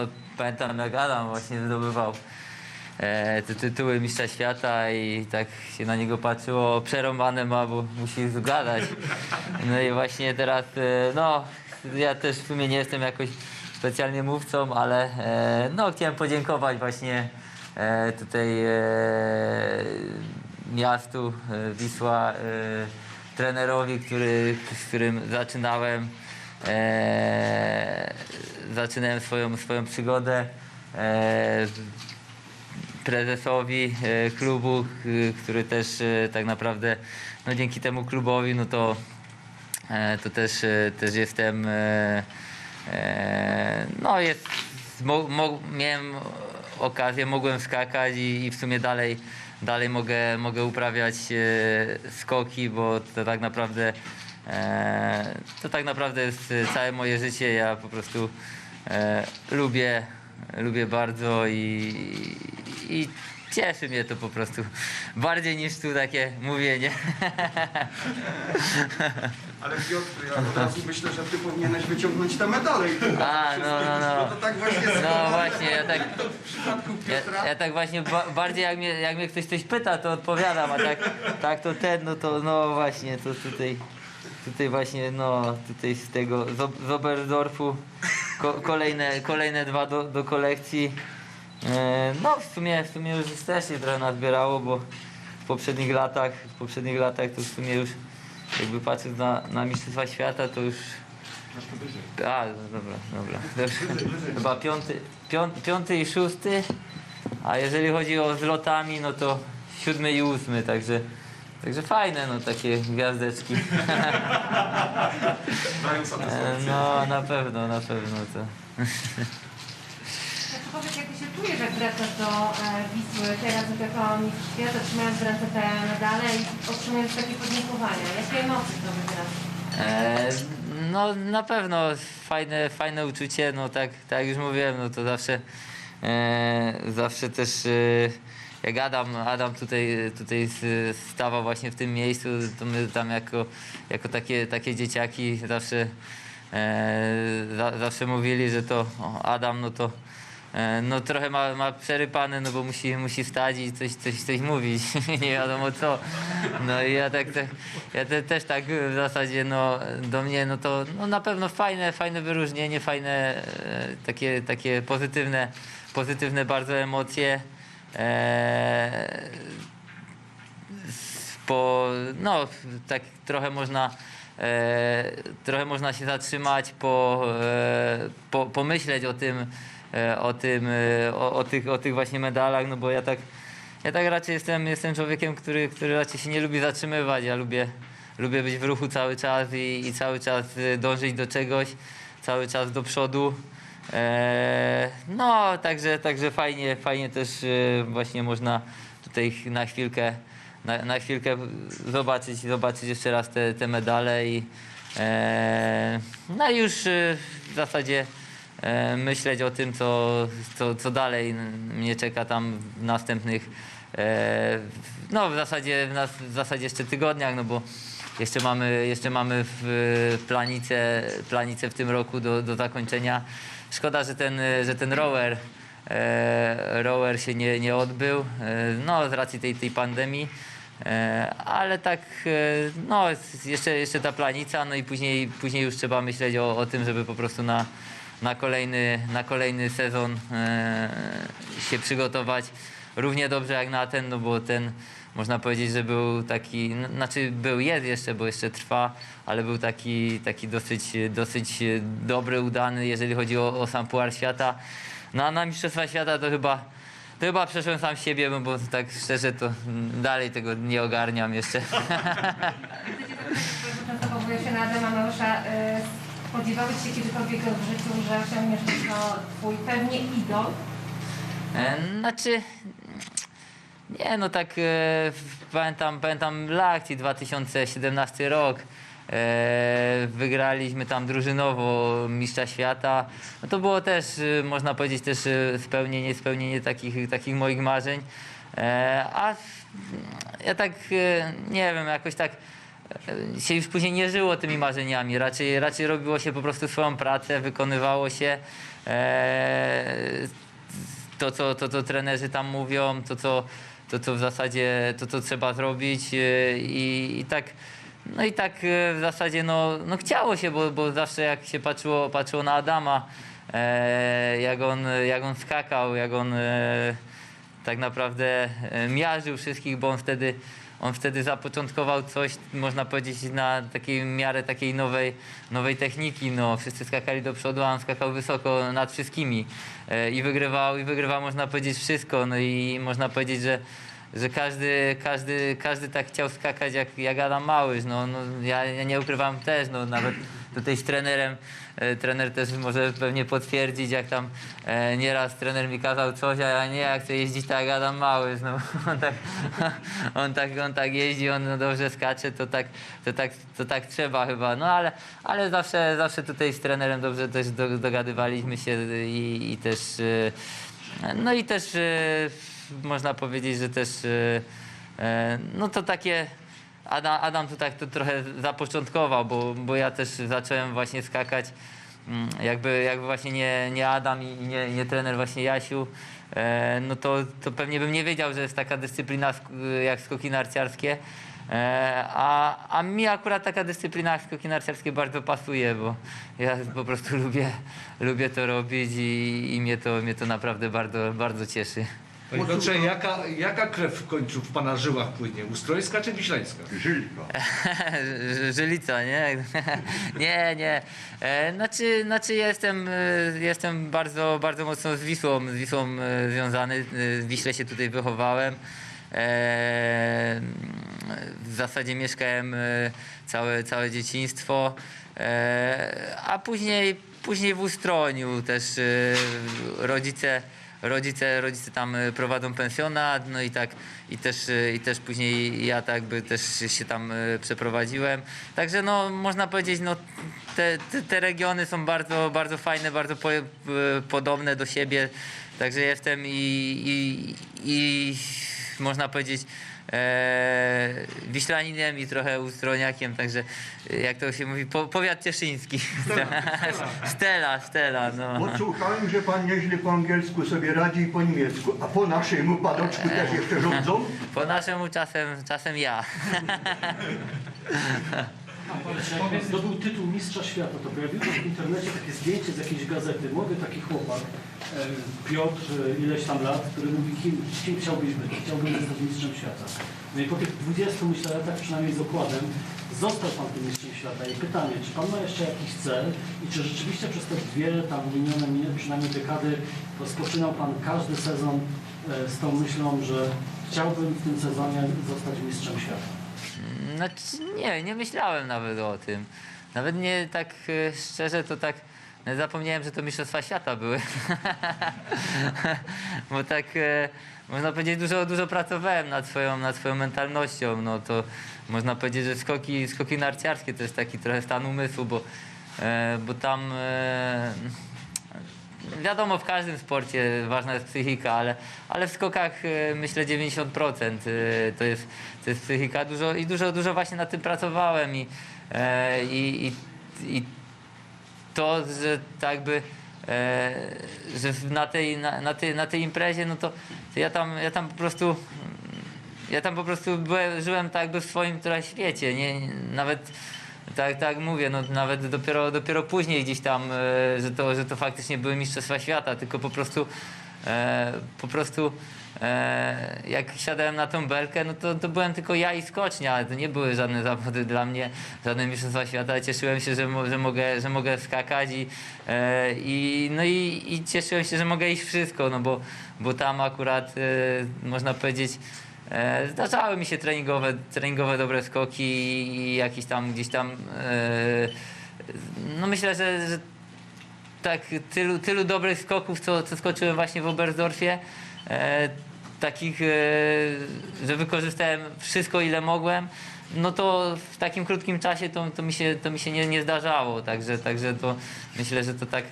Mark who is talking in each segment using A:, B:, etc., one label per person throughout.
A: no pamiętam jak Adam właśnie zdobywał te tytuły mistrza świata i tak się na niego patrzyło, przerąbane ma, bo musi zgadać. No i właśnie teraz, e, no ja też w sumie nie jestem jakoś specjalnie mówcą, ale e, no chciałem podziękować właśnie e, tutaj miastu Wisła, trenerowi, który, z którym zaczynałem, e, zaczynałem swoją, swoją przygodę. E, prezesowi e, klubu, k- który też e, tak naprawdę no dzięki temu klubowi no to, e, to też, e, też jestem no jest mo, mo, miałem okazję, mogłem skakać i, i w sumie dalej, dalej mogę, mogę uprawiać skoki, bo to tak naprawdę to tak naprawdę jest e, całe moje życie. Ja po prostu e, lubię, lubię bardzo i, i cieszy mnie to po prostu bardziej niż tu takie mówienie.
B: Ale Piotr, ja od razu myślę, że ty powinieneś wyciągnąć te medale
A: A, no, no, no.
B: to tak właśnie
A: No właśnie, ja tak, ja, ja tak właśnie ba, bardziej jak mnie, jak mnie ktoś coś pyta, to odpowiadam, a tak, tak to ten, no to no właśnie, to tutaj, tutaj właśnie, no tutaj z tego z, z Oberstdorfu ko, kolejne, kolejne dwa do, do kolekcji. E, No w sumie, w sumie już też się trochę nazbierało, bo w poprzednich latach, w poprzednich latach to w sumie już jakby patrząc na, na Mistrzostwa Świata, to już a, no dobra, dobra. dobrze. Chyba piąty, piąty, piąty i szósty, a jeżeli chodzi o zlotami, no to siódmy i ósmy, także, także fajne, no takie gwiazdeczki. E. No, na pewno, na pewno to.
C: Powiedz, jak ty się czujesz, jak wracasz do e, Wisły teraz jako mistrz świata, trzymając w ręce te medale i otrzymując takie podziękowania. Jakie emocje to wygra?
A: E, no na pewno fajne, fajne uczucie, no tak, tak jak już mówiłem, no to zawsze, e, zawsze też e, jak Adam, Adam tutaj, tutaj stawał właśnie w tym miejscu, to my tam jako, jako takie, takie dzieciaki zawsze, e, za, zawsze mówili, że to Adam, no to E, No trochę ma, ma przerypane, no bo musi, musi wstać i coś, coś, coś mówić, nie wiadomo co. No i ja tak, tak ja te, też tak w zasadzie no, do mnie, no to no, na pewno fajne, fajne wyróżnienie, fajne e, takie, takie pozytywne, pozytywne bardzo emocje. E, po, no tak trochę można e, trochę można się zatrzymać, po, e, po, pomyśleć o tym, o tym, o, o, tych, o tych właśnie medalach, no bo ja tak, ja tak raczej jestem, jestem człowiekiem, który, który raczej się nie lubi zatrzymywać, ja lubię, lubię być w ruchu cały czas i, i cały czas e, dążyć do czegoś, cały czas do przodu. E, no, także, także fajnie, fajnie też e, właśnie można tutaj na chwilkę, na, na chwilkę zobaczyć, zobaczyć jeszcze raz te, te medale i e, no już e, w zasadzie e, myśleć o tym, co, co, co dalej mnie czeka tam w następnych no w zasadzie, w zasadzie jeszcze tygodniach, no bo jeszcze mamy, jeszcze mamy w planice, planice w tym roku do, do zakończenia. Szkoda, że ten, że ten rower, e, rower się nie, nie odbył, e, no z racji tej, tej pandemii. E, ale tak, e, no jeszcze, jeszcze ta planica, no i później, później już trzeba myśleć o, o tym, żeby po prostu na, na, kolejny, na kolejny sezon e, się przygotować równie dobrze jak na ten, no bo ten można powiedzieć, że był taki, znaczy był, jest jeszcze, bo jeszcze trwa, ale był taki, taki dosyć, dosyć dobry, udany, jeżeli chodzi o, o sam Puchar Świata. No a na Mistrzostwa Świata to chyba, to chyba przeszłem sam siebie, bo- bo tak szczerze to dalej tego nie ogarniam jeszcze.
C: Często powołuje się na Adama. E, spodziewałeś się kiedykolwiek w życiu, że osiągniesz to twój pewnie idol?
A: E, Znaczy, nie no tak e, pamiętam, pamiętam Lakci 2017 rok. E, wygraliśmy tam drużynowo mistrza świata. No to było też, e, można powiedzieć, też e, spełnienie, spełnienie takich, takich moich marzeń. E, a ja tak, e, nie wiem, jakoś tak e, się już później nie żyło tymi marzeniami. Raczej, raczej robiło się po prostu swoją pracę, wykonywało się e, to, co, to, co trenerzy tam mówią, to, co, to, co w zasadzie to, co trzeba zrobić e, i, i tak. No i tak e, w zasadzie no, no chciało się, bo, bo zawsze jak się patrzyło, patrzyło na Adama, e, jak, on, jak on skakał, jak on e, tak naprawdę e, miażdżył wszystkich, bo on wtedy, on wtedy zapoczątkował coś, można powiedzieć, na takiej miarę takiej nowej, nowej techniki. No, wszyscy skakali do przodu, a on skakał wysoko nad wszystkimi e, i wygrywał, i wygrywał, można powiedzieć, wszystko. No i można powiedzieć, że że każdy, każdy, każdy tak chciał skakać jak, jak Adam Małysz. No, no, ja, ja nie ukrywam też, no, nawet tutaj z trenerem, e, trener też może pewnie potwierdzić, jak tam e, nieraz trener mi kazał coś, a ja nie, ja chcę jeździć tak jak Adam Małysz. No, on, tak, on, tak, on tak jeździ, on no, dobrze skacze, to tak, to, tak, to tak trzeba chyba. No ale, ale zawsze, zawsze tutaj z trenerem dobrze też do, dogadywaliśmy się i, i też... E, no i też e, można powiedzieć, że też e, e, no to takie Adam, tu tak to trochę zapoczątkował, bo, bo ja też zacząłem właśnie skakać mm, jakby, jakby właśnie nie, nie Adam i nie, nie trener właśnie Jasiu, e, no to, to pewnie bym nie wiedział, że jest taka dyscyplina jak skoki narciarskie. A, a mi akurat taka dyscyplina jak skoki narciarskie bardzo pasuje, bo ja po prostu lubię, lubię to robić i, i mnie, to, mnie to naprawdę bardzo, bardzo cieszy.
D: Panie Piotrze, jaka, jaka krew w końcu w pana żyłach płynie? Ustrojska czy wiślańska?
B: Żylka.
A: Żylica, nie? nie, nie. E, Znaczy, znaczy jestem, e, jestem bardzo, bardzo mocno z Wisłą, z Wisłą e, związany. E, W Wiśle się tutaj wychowałem. E, W zasadzie mieszkałem e, całe, całe dzieciństwo. E, A później, później w Ustroniu też e, rodzice rodzice, rodzice tam e, prowadzą pensjonat, no i tak i też, e, i też później ja tak by też się tam e, przeprowadziłem. Także no można powiedzieć, no te, te, te regiony są bardzo, bardzo fajne, bardzo po, podobne do siebie. Także jestem i, i, i można powiedzieć e, Wiślaninem i trochę Ustroniakiem, także e, jak to się mówi, po, powiat cieszyński. Stela, Stela, no.
B: Odsłuchałem, że pan nieźle po angielsku sobie radzi i po niemiecku, a po naszemu panoczku też jeszcze rządzą?
A: Po naszemu czasem, czasem ja.
E: Jak zdobył tytuł Mistrza Świata, to pojawiło się w internecie takie zdjęcie z jakiejś gazety. Młody taki chłopak, Piotr, ileś tam lat, który mówi, kim, kim chciałbyś być? Chciałbym zostać Mistrzem Świata. No i po tych 20 myślę latach, przynajmniej z okładem, został Pan tym Mistrzem Świata. I pytanie, czy Pan ma jeszcze jakiś cel i czy rzeczywiście przez te dwie tam minione przynajmniej dekady rozpoczynał Pan każdy sezon e, z tą myślą, że chciałbym w tym sezonie zostać Mistrzem Świata?
A: Znaczy, nie, nie myślałem nawet o tym. Nawet nie tak e, szczerze, to tak zapomniałem, że to Mistrzostwa Świata były. Bo tak e, można powiedzieć, dużo, dużo pracowałem nad swoją, nad swoją mentalnością. No to można powiedzieć, że skoki, skoki narciarskie to jest taki trochę stan umysłu, bo, e, bo tam Wiadomo, w każdym sporcie ważna jest psychika, ale, ale w skokach e, myślę 90% e, to jest, to jest psychika. Dużo, I dużo, dużo właśnie nad tym pracowałem i, e, i, i, i to, że tak by że na tej, na, na, tej, na tej imprezie, no to, to ja, tam, ja tam po prostu ja tam po prostu byłem, żyłem tak jakby w swoim trochę świecie, nie, nawet tak, tak mówię, no nawet dopiero, dopiero później gdzieś tam, e, że, to, że to faktycznie były Mistrzostwa Świata, tylko po prostu e, po prostu e, jak siadałem na tą belkę, no to, to byłem tylko ja i skocznia, to nie były żadne zawody dla mnie, żadne Mistrzostwa Świata, cieszyłem się, że, że, mogę, że mogę skakać i, e, i, no i, i cieszyłem się, że mogę iść wszystko, no bo, bo tam akurat e, można powiedzieć Zdarzały mi się treningowe, treningowe dobre skoki i jakieś tam gdzieś tam. E, no myślę, że, że tak tylu, tylu dobrych skoków, co, co skoczyłem właśnie w Oberstdorfie, e, takich, e, że wykorzystałem wszystko ile mogłem, no to w takim krótkim czasie to, to mi się, to mi się nie, nie zdarzało. Także, także to myślę, że to tak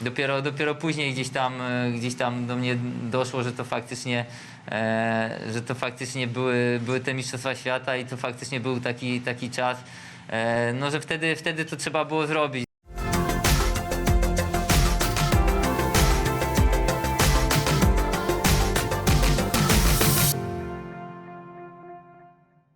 A: Dopiero, dopiero później gdzieś tam, e, gdzieś tam do mnie doszło, że to faktycznie, e, że to faktycznie były, były te Mistrzostwa Świata i to faktycznie był taki, taki czas, e, no, że wtedy, wtedy to trzeba było zrobić.